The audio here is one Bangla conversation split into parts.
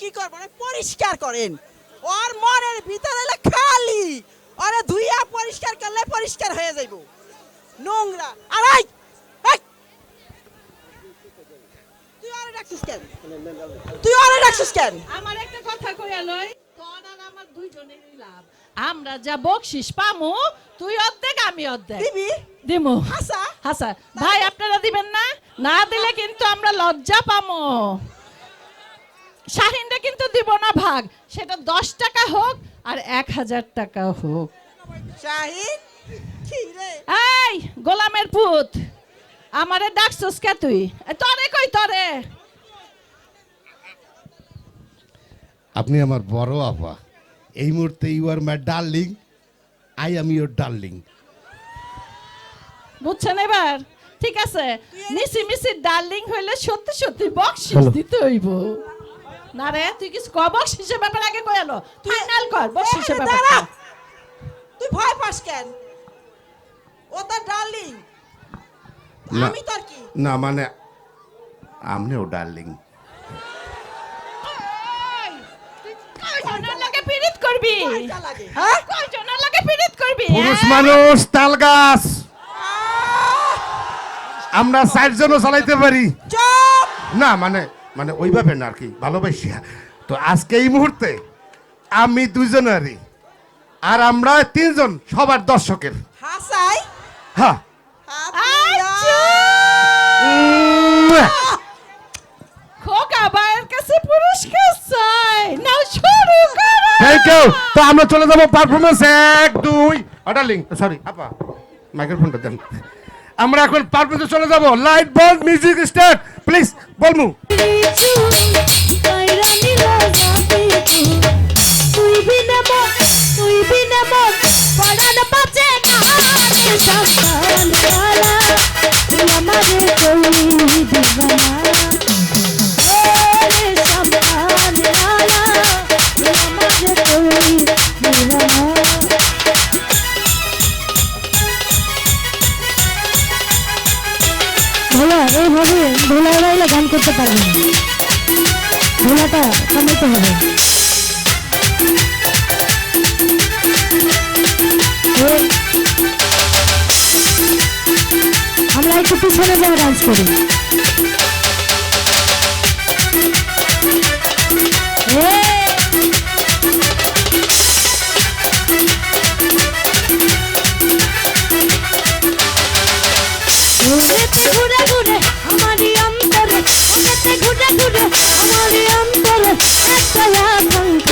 কি করবেন পরিষ্কার করেন। ওর মনের ভিতরে খালি। ওরে ধুইয়া পরিষ্কার করলে পরিষ্কার হয়ে যাইব। নোংরা। আর এই! তুই আরে ডাকছিস কেন? তুই আরে ডাকছিস কেন? আমার একটা কথা কইয়া লই। আমার দুইজনেরই লাভ। আমরা যা বকশিস পামু তুই অর্ধেক আমি অর্ধেক। দিবি? দিমু। হাসা? হাসা। ভাই আপনারা দিবেন না? না দিলে কিন্তু আমরা লজ্জা পামো। শাহিনটা কিন্তু দিব না ভাগ। সেটা দশ টাকা হোক আর এক হাজার টাকা হোক। শাহিন এই গোলামের পুত আমারে ডাকছস কে তুই? তরে কই তরে? আপনি আমার বড় আপা। এই মুহূর্তে you are my darling I am your darling বুঝছেন এবার? ঠিক আছে? মিসি মিসি ডার্লিং হইলে সত্যি সত্যি বকশিস দিতে হইব। না রে তুই কিছু ক বকশিসের ব্যাপার আগে কই আলো। ফাইনাল কর বকশিসের এই, ব্যাপার তুই ভয় পাস কেন? ও তার ডার্লিং। আমি তোর কি? না মানে আপনিও ডার্লিং। লাগে পীড়িত করবি? লাগে? হ্যাঁ? কয়জনের লাগে পীড়িত করবি পুরুষ হ্যাঁ? মানুষ তাল গাছ। আমরা চারজনও চালাইতে পারি। চুপ! না মানে মানে ওইভাবে না আর কি ভালোবাসিয়া। তো আজকে এই মুহূর্তে আমি দুজনেরই আর আমরা তিনজন সবার দর্শকের। হ্যাঁ। আচ্ছা। তো আমরা চলে যাব পারফরমেন্স এক দুই। ডার্লিং সরি আপা মাইক্রোফোনটা দেন। আমরা এখন পারফরমেন্সে চলে যাব। লাইট বন্ধ মিউজিক স্টার্ট ప్లీజ్ బొల్ము. ভোলাটা থামাইতে হবে। আমরা একটু পিছনে যাব ডান্স করি। ঘুরে ঘুরে, আমারই অন্তরে ঘুরে ঘুরে, আমারই অন্তরে। একটা আকাঙ্ক্ষা মনে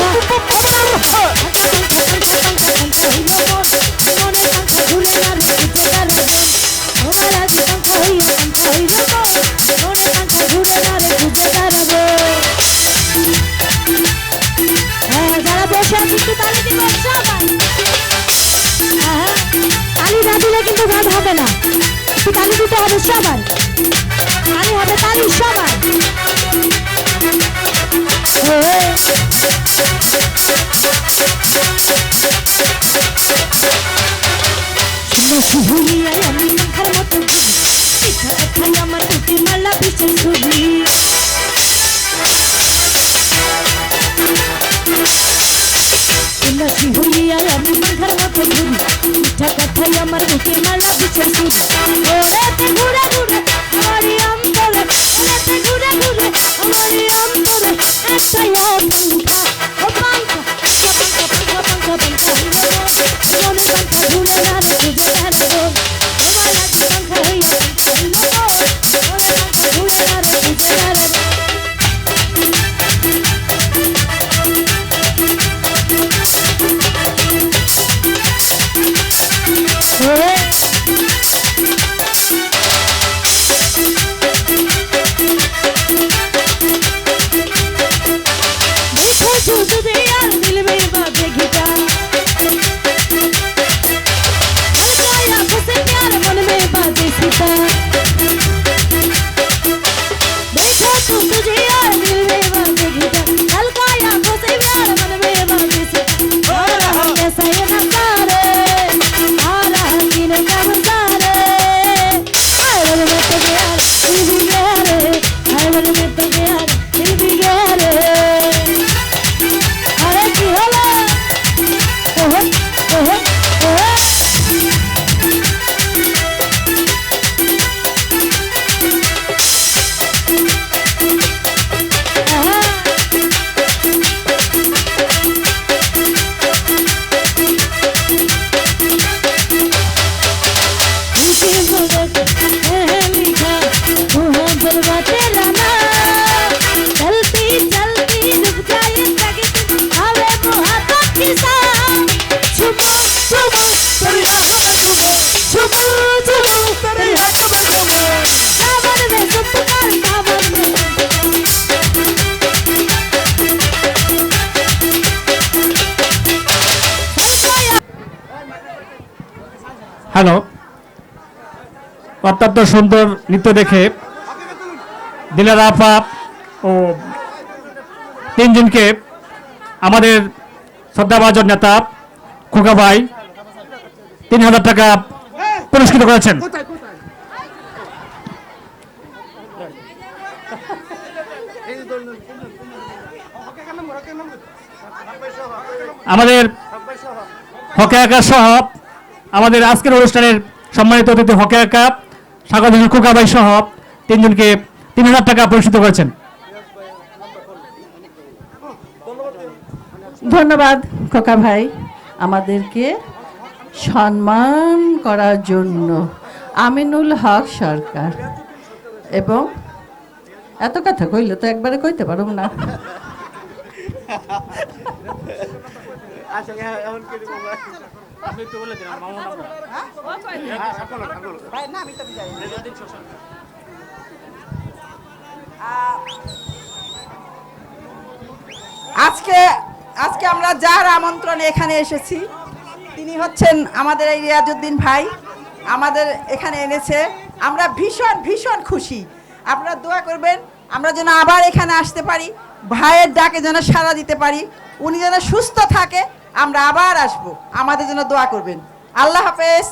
আমার দুটি মালা পিছন ছবি। নাচি ভুলিয়ায় আমি মাখার মতো ঘুরি কাঠাই আমার বুকে মালা পিছন ঘুরি Africa. অত্যন্ত সুন্দর নৃত্য দেখে দিলার আপা ও তিনজনকে আমাদের শ্রদ্ধাভাজন নেতা খোকা ভাই তিন হাজার টাকা পুরস্কৃত করেছেন। আমাদের হকে আঁকা সহ আমাদের আজকের অনুষ্ঠানের সম্মানিত অতিথি হকে আঁকা স্বাগত খোকাবাই সহ তিনজনকে তিন হাজার টাকা পুরস্কৃত করেছেন। ধন্যবাদ খোকা ভাই আমাদেরকে সম্মান করার জন্য আমিনুল হক সরকার। এবং এত কথা কইলে তো একবারে কইতে পারব না। আজকে আজকে আমরা যার আমন্ত্রণে এখানে এসেছি তিনি হচ্ছেন আমাদের এই রিয়াজুদ্দিন ভাই। আমাদের এখানে এনেছে। আমরা ভীষণ ভীষণ খুশি। আপনারা দোয়া করবেন আমরা যেন আবার এখানে আসতে পারি ভাইয়ের ডাকে যেন সাড়া দিতে পারি উনি যেন সুস্থ থাকে আমরা আবার আসব। আমাদের জন্য দোয়া করবেন। আল্লাহ হাফেজ।